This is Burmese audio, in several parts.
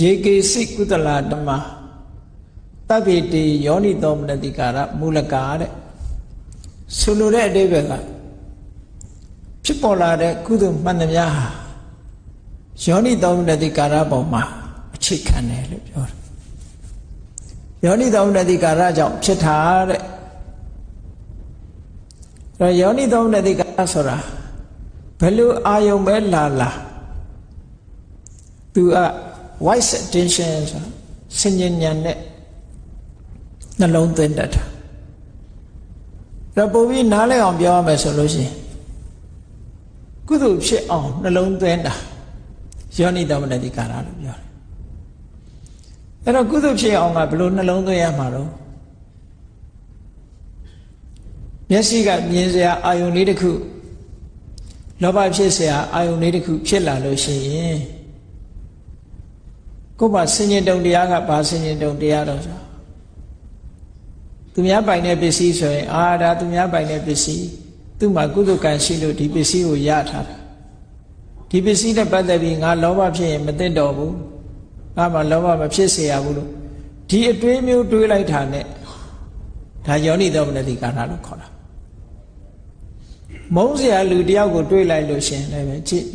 ယေကေစိကုသလာဓမ္မတဗ္ဗေတေယောနိသောမနတိကာရမူလကာတဲ့ဆိုလိုတဲ့အဓိပ္ပာယ်ကဖြစ်ပေါ်လာတဲ့ကုသိုလ်မှန်သမျှဟာယောနိသောမနတိကာရပေါ်မှာအခြေခံတယ်လို့ပြောတယ်ယောနိသောမနတိကာရကြောင့်ဖြစ်တာတဲ့အဲတော့ယောနိသောမနတိကာရဆိုတာ ဘယ်လိုအာယုံပဲလာလာသူက wise attention ဆိုစဉ္ညာဉာဏ်နဲ့နှလုံးသွင်းတတ်တာဒါပုံပြီးနားလဲအောင်ပြောရမယ်ဆိုလို့ရှိရင်ကုသိုလ်ဖြစ်အောင်နှလုံးသွင်းတာယောနိတမနတိကာရလို့ပြောတယ်အဲ့တော့ကုသိုလ်ဖြစ်အောင်ကဘယ်လိုနှလုံးသွင်းရမှာတော့မျက်စိကမြင်စရာအာယုန်လေးတစ်ခု လောဘဖြစ်စရာအာယုန်လေးတစ်ခုဖြစ်လာလို့ရှိရင်ကိုယ်မှာဆင်ញင်တုံတရားကဘာဆင်ញင်တုံတရားတော့ဆိုသူများပိုင်တဲ့ပစ္စည်းဆိုရင်အာဒါသူများပိုင်တဲ့ပစ္စည်းသူ့မှာကုသကံရှိလို့ဒီပစ္စည်းကိုရထားတာဒီပစ္စည်းနဲ့ပတ်သက်ပြီးငါလောဘဖြစ်ရင်မသိတော့ဘူးငါမှလောဘမဖြစ်เสียရဘူးလို့ဒီအတွေးမျိုးတွေးလိုက်တာနဲ့ဒါယောနိသောမနတိကာရလို့ခေါ်တာ မုန်းစရာလူတယောက်ကိုတွေးလိုက်လို့ရှင်လည်းပဲကြည့်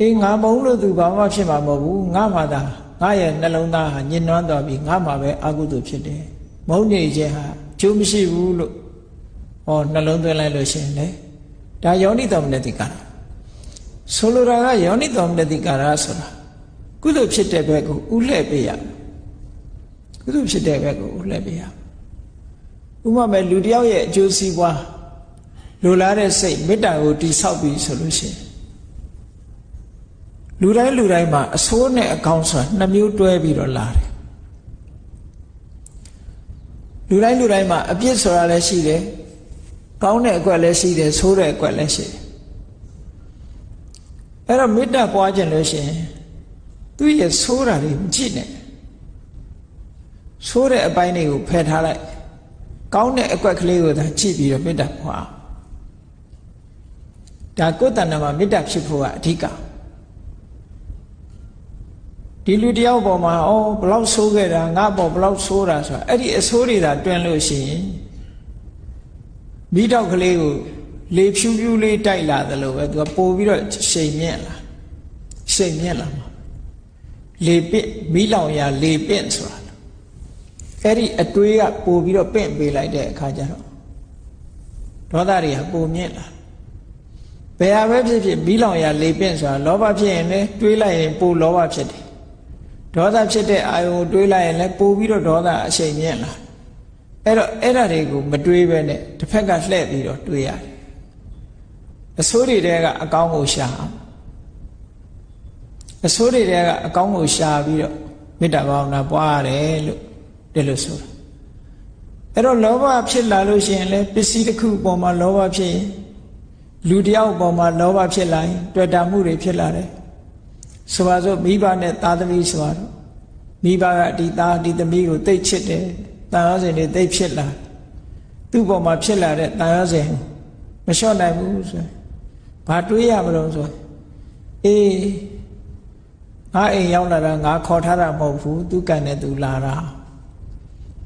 အေးငါမုန်းလို့သူဘာမှဖြစ်မှာမဟုတ်ဘူးငါမှသာငါရဲ့နှလုံးသားဟာညှဉ်းနှွမ်းတော်ပြီးငါမှပဲအကုသိုလ်ဖြစ်တယ်မုန်းနေခြင်းဟာကျိုးမရှိဘူးလို့ဟောနှလုံးသွင်းလိုက်လို့ရှင်လေဒါယောနိတော်မနတိကာရဆိုလိုတာကယောနိတော်မနတိကာရဆိုတာကုသိုလ်ဖြစ်တဲ့ဘက်ကိုဥလှည့်ပေးရကုသိုလ်ဖြစ်တဲ့ဘက်ကိုဥလှည့်ပေးရဥပမာမဲ့လူတယောက်ရဲ့အကျိုးစီးပွား လိုလားတဲ့စိတ်မေတ္တာကိုတိဆောက်ပြီးဆိုလို့ရှိရင်လူတိုင်းလူတိုင်းမှာအဆိုးနဲ့အကောင်းဆိုတာနှစ်မျိုးတွဲပြီးတော့လာတယ်လူတိုင်းလူတိုင်းမှာအပြစ်ဆိုတာလည်းရှိတယ်ကောင်းတဲ့အကွက်လည်းရှိတယ်ဆိုးတဲ့အကွက်လည်းရှိတယ်အဲ့တော့မေတ္တာပွားခြင်းလို့ရှိရင်သူ့ရဲ့ဆိုးတာတွေမကြည့်နဲ့ဆိုးတဲ့အပိုင်းတွေကိုဖယ်ထားလိုက်ကောင်းတဲ့အကွက်ကလေးကိုသာကြည့်ပြီးတော့မေတ္တာပွား ဒါကိုယ်တဏ္ဍာမှာမေတ္တာဖြစ်ဖို့ကအဓိကဒီလူတယောက်ပေါ်မှာအော်ဘလောက်ဆိုးခဲ့တာငါပေါ်ဘလောက်ဆိုးတာဆိုတာအဲ့ဒီအဆိုးတွေသာတွင်လို့ရှိရင်မိတော့ကလေးကိုလေဖြူဖြူလေးတိုက်လာသလိုပဲသူကပို့ပြီးတော့ရှိန်မြင့်လာရှိန်မြင့်လာမှာလေပင့်မိလောင်ရာလေပင့်ဆိုတာအဲ့ဒီအတွေးကပို့ပြီးတော့ပင့်ပေးလိုက်တဲ့အခါကျတော့ဒေါသတွေကပိုမြင့်လာ ဘယ်ဟာပဲဖြစ်ဖြစ်မိလောင်ရာလေပင့်ဆိုတာလောဘဖြစ်ရင်လည်းတွေးလိုက်ရင်ပိုလောဘဖြစ်တယ်ဒေါသဖြစ်တဲ့အာယုံကိုတွေးလိုက်ရင်လည်းပို့ပြီးတော့ဒေါသအရှိန်မြင့်လာအဲ့တော့အဲ့ဒါတွေကိုမတွေးပဲနဲ့တစ်ဖက်ကလှည့်ပြီးတော့တွေးရတယ်အဆိုးတွေတဲကအကောင်းကိုရှာအောင်အဆိုးတွေတဲကအကောင်းကိုရှာပြီးတော့မေတ္တာဘာဝနာပွားရတယ်လို့ဒီလိုဆိုတာအဲ့တော့လောဘဖြစ်လာလို့ရှိရင်လည်းပစ္စည်းတစ်ခုပေါ်မှာလောဘဖြစ်ရင် လူတယောက်ပေါ်မှာလောဘဖြစ်လာရင်တွေ့တာမှုတွေဖြစ်လာတယ်ဆိုပါစို့မိဘနဲ့သားသမီးဆိုတော့မိဘကဒီသားဒီသမီးကိုတိတ်ချစ်တယ်တန်ရောစင်တွေတိတ်ဖြစ်လာသူ့ပေါ်မှာဖြစ်လာတဲ့တန်ရောစင်မလျှော့နိုင်ဘူးဆိုဘာတွေးရမလို့ဆိုအေးငါအိမ်ရောက်လာတာငါခေါ်ထားတာမဟုတ်ဘူးသူကန်နဲ့သူလာတာ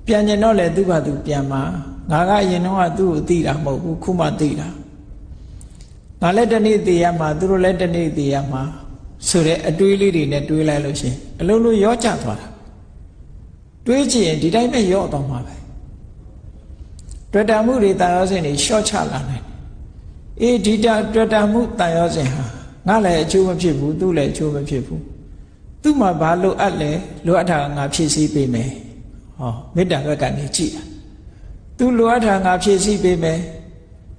ပြန်ကျင်တော့လေသူ့ဘာသူပြန်มาငါကအရင်တော့ကသူ့ကိုသိတာမဟုတ်ဘူးခုမှသိတာ ငါလည်းတနေ့သိရမှာသူတို့လည်းတနေ့သိရမှာဆိုတဲ့အတွေးလေးတွေနဲ့တွေးလိုက်လို့ရှင်အလုံးလုံးရောကျသွားတာတွေးကြည့်ရင်ဒီတိုင်းပဲရော့သွားမှာပဲတွေ့တာမှုတွေတာရောစင်တွေရှော့ချလာနိုင်အေးဒီတာတွေ့တာမှုတာရောစင်ဟာငါလည်းအကျိုးမဖြစ်ဘူးသူ့လည်းအကျိုးမဖြစ်ဘူးသူ့မှာဘာလိုအပ်လဲလိုအပ်တာငါဖြည့်ဆည်းပေးမယ်ဟောမေတ္တာဘက်ကနေကြည့်တာသူလိုအပ်တာငါဖြည့်ဆည်းပေးမယ်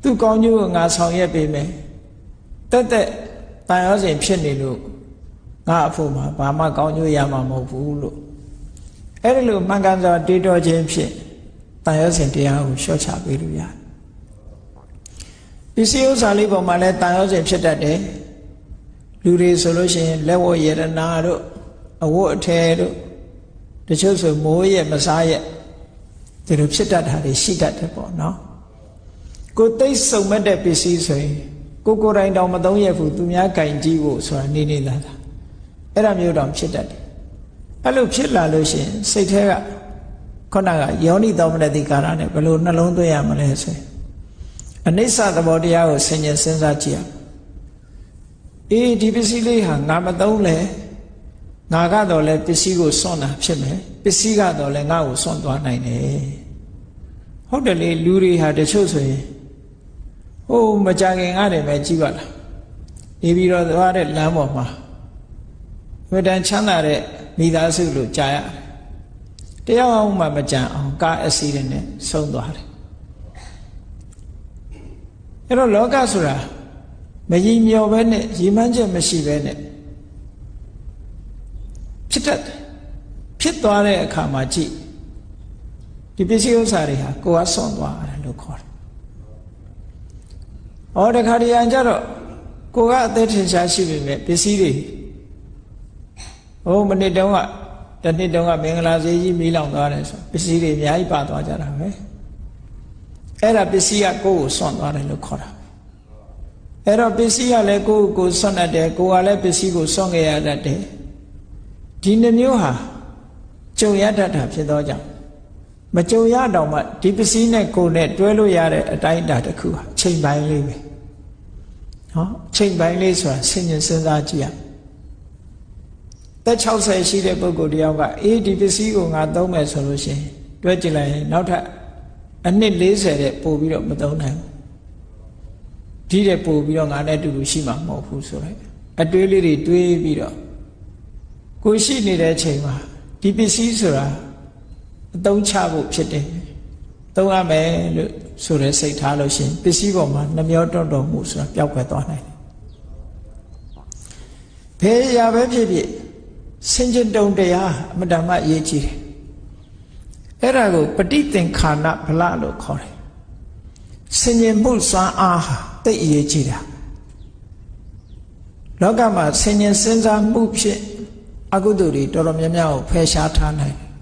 သူကောင်းကျိုးကိုငါဆောင်ရွက်ပေးမယ် တက်တက်တန်ရောစဉ်ဖြစ်နေလို့ငါအဖို့မှာဘာမှကောင်းကျိုးရမှာမဟုတ်ဘူးလို့အဲ့ဒီလိုမှန်ကန်စွာတွေးတောခြင်းဖြင့်တန်ရောစဉ်တရားကိုလျှော့ချပေးလို့ရတယ်ပစ္စည်းဥစ္စာလေးပေါ်မှာလည်းတန်ရောစဉ်ဖြစ်တတ်တယ်လူတွေဆိုလို့ရှိရင်လက်ဝတ်ယရနာတို့အဝတ်အထည်တို့တချို့ဆိုမိုးရဲ့မစားရဲ့ဒီလိုဖြစ်တတ်တာတွေရှိတတ်တယ်ပေါ့နော်ကိုသိစုံမဲ့တဲ့ပစ္စည်းဆိုရင် ကိုကိုယ်တိုင်တောင်မသုံးရဘူးသူများကင်ကြည့်ဖို့ဆိုတာနေနေသားသားအဲ့ဒါမျိုးတောင်ဖြစ်တတ်တယ်အဲ့လိုဖြစ်လာလို့ရှိရင်စိတ်แท้ကခုနကယောနိသောမနတိကာရနဲ့ဘယ်လိုနှလုံးသွင်းရမလဲဆိုရင်အနိစ္စသဘောတရားကိုဆင်ញင်စဉ်းစားကြည့်ရအေးဒီပစ္စည်းလေးဟာငါမသုံးလဲငါကတော့လဲပစ္စည်းကိုစွန့်တာဖြစ်မယ်ပစ္စည်းကတော့လဲငါ့ကိုစွန့်သွားနိုင်တယ်ဟုတ်တယ်လေလူတွေဟာတချို့ဆိုရင် ဟိုမကြခင်ကတည်းပဲကြည့်ပါလားနေပြီးတော့သွားတဲ့လမ်းပေါ်မှာဝိတန်ချမ်းသာတဲ့မိသားစုလို့ကြာရတယ်တယောက်အောင်မှမကြံအောင်ကားအက်ဆီဒင့်နဲ့ဆုံးသွားတယ်အဲ့တော့လောကဆိုတာမကြီးမျောပဲနဲ့ရည်မှန်းချက်မရှိပဲနဲ့ဖြစ်တတ်တယ်ဖြစ်သွားတဲ့အခါမှာကြည့်ဒီပစ္စည်းဥစ္စာတွေဟာကိုယ်ကဆွန့်သွားတယ်လို့ခေါ်တယ်။ ဩတခါတည်းအကြတော့ကိုကအသက်ထင်ရှားရှိပေမဲ့ပစ္စည်းတွေဟိုမနစ်တုန်းကတနှစ်တုန်းကမင်္ဂလာဈေးကြီးမီးလောင်သွားတယ်ဆိုပစ္စည်းတွေအများကြီးပါသွားကြတာပဲ။အဲ့ဒါပစ္စည်းကကိုယ့်ကိုဆွန့်သွားတယ်လို့ခေါ်တာ။အဲ့တော့ပစ္စည်းကလည်းကိုယ့်ကိုဆွန့်တတ်တယ်ကိုယ်ကလည်းပစ္စည်းကိုဆွန့်ခဲ့ရတတ်တယ်။ဒီနှမျိုးဟာကြုံရတတ်တာဖြစ်သောကြောင့်မကြုံရတော့မှဒီပစ္စည်းနဲ့ကိုယ်နဲ့တွဲလို့ရတဲ့အတိုင်းအတာတစ်ခုဟာအ ချိန်ပိုင်းလေးပဲနော်အချိန်ပိုင်းလေးဆိုတာဆင်ញင်စဉ်းစားကြည့်ရသက်60ရှိတဲ့ပုဂ္ဂိုလ်တယောက်ကအေးဒီပစ္စည်းကိုငါသုံးမယ်ဆိုလို့ရှိရင်တွဲကြည့်လိုက်ရင်နောက်ထပ်အနှစ်40တဲ့ပို့ပြီးတော့မသုံးနိုင်ဘူးဒီတဲ့ပို့ပြီးတော့ငါနဲ့အတူတူရှိမှာမဟုတ်ဘူးဆိုတော့အတွေးလေးတွေတွေးပြီးတော့ကိုရှိနေတဲ့အချိန်မှာဒီပစ္စည်းဆိုတာအသုံးချဖို့ဖြစ်တယ်။သုံးရမယ်လို့ ဆိုတဲ့စိတ်ထားလို့ရှိရင်ပစ္စည်းပေါ်မှာနှမျောတွန့်တော်မှုဆိုတာပျောက်ကွယ်သွားနိုင်တယ်။ဘယ်ရာပဲဖြစ်ဖြစ်စင်ကြင်တုံတရားအမတ္တမအရေးကြီးတယ်။အဲ့ဒါကိုပဋိသင်္ခါနဗလလို့ခေါ်တယ်။စင်ကြင်မှုစွမ်းအားဟာတိတ်အရေးကြီးတာ။လောကမှာစင်ကြင်စဉ်းစားမှုဖြင့်အကုသိုလ်တွေတော်တော်များများကိုဖယ်ရှားထားနိုင်တယ်